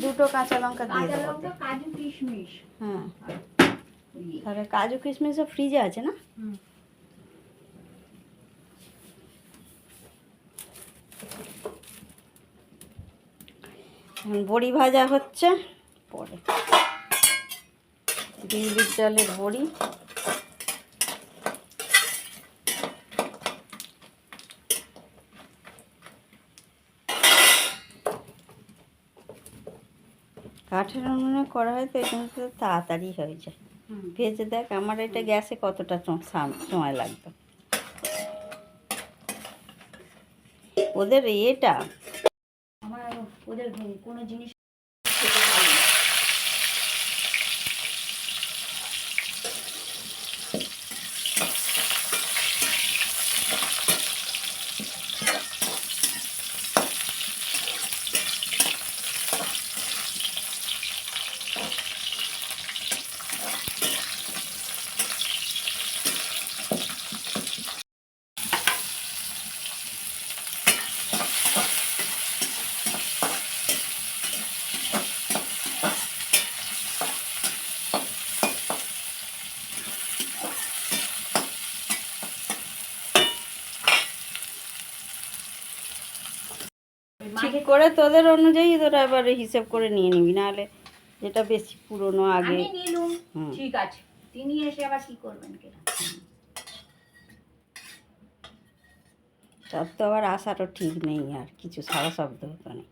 দুটো কাঁচা লঙ্কা দিয়ে কাঁচা দেবো। কাজু কিশমিশ। হ্যাঁ। তাহলে কাজু কিশমিশও ফ্রিজে আছে না? হুম। বড়ি ভাজা হচ্ছে পরে। বিউলির চালের বড়ি। কাঠের উনুনে করা হয় তো এখানে তো তাড়াতাড়ি হয়ে যায়। ভেজে দেখ আমার এটা গ্যাসে কতটা সময় লাগবে ওদের এটা আমার ওদের কোনো জিনিস খেতে পারি না। ওই ঠিক করে তোদের অনুযায়ী তোরা এবার হিসেব করে নিয়ে নিবি নাহলে যেটা বেশি পুরনো আগে। ঠিক আছে। তিনি এসে আবার কি করবেন তার তো আবার আসারও ঠিক নেই আর কিছু সারা শব্দ হতো না।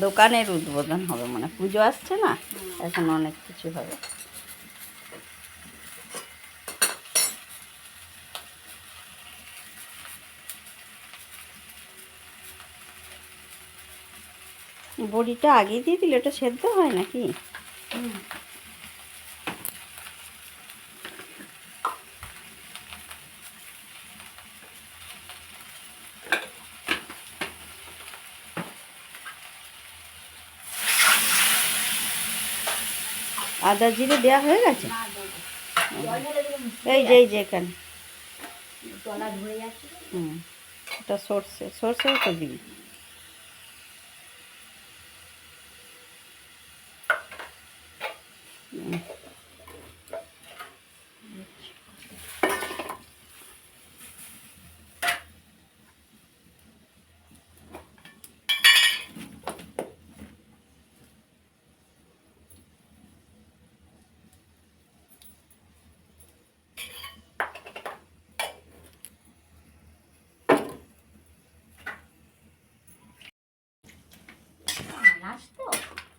দোকানের উদ্বোধন হবে মানে পুজো আসছে না, এখন অনেক কিছু হবে বড়িটা আগে দিয়ে দিলে ওটা সেদ্ধ হয় নাকি হুম। আদা জিরে দেওয়া হয়ে গেছে? এই যে এই যে এখানে। হুম। এটা সর্ষে সর্ষেও তো দিবি হুম। আনাজ তো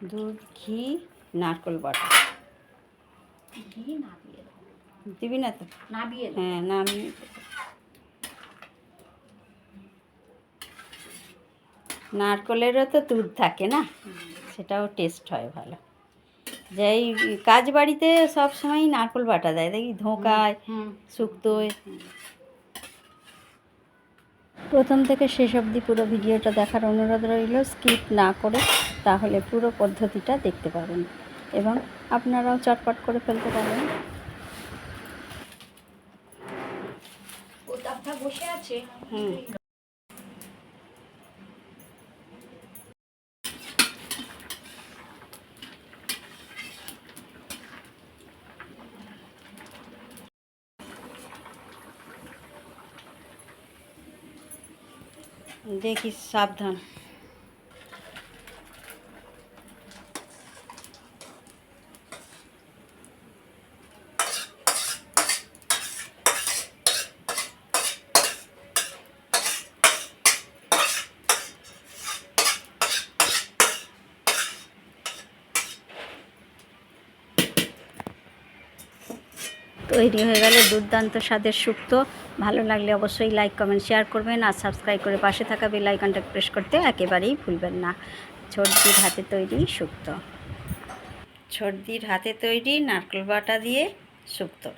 দুধ ঘি নারকোল বাটা। ঘি নাবিয়ে দিবি না তো? নাবিয়ে হ্যাঁ না নারকলেরও তো দুধ থাকে না? সেটাও টেস্ট হয় ভালো। যেই কাজ বাড়িতে সব সময় নারকোল বাটা দেয়। দেখি ধোঁকায় শুক্তোয়। প্রথম থেকে শেষ অবধি পুরো ভিডিওটা দেখার অনুরোধ রইল স্কিপ না করে তাহলে পুরো পদ্ধতিটা দেখতে পাবেন এবং আপনারাও চটপট করে ফেলতে পারেন বসে আছে হুম। देखिए सावधान। তৈরি হয়ে গেল দুর্দান্ত স্বাদের সুক্ত। ভালো লাগলে অবশ্যই লাইক কমেন্ট শেয়ার করবেন আর সাবস্ক্রাইব করে পাশে থাকা বেল আইকনটা প্রেস করতে একেবারেই ভুলবেন না। ছর্দির হাতে তৈরি সুক্ত। ছর্দির হাতে তৈরি নারকেল বাটা দিয়ে শুক্তো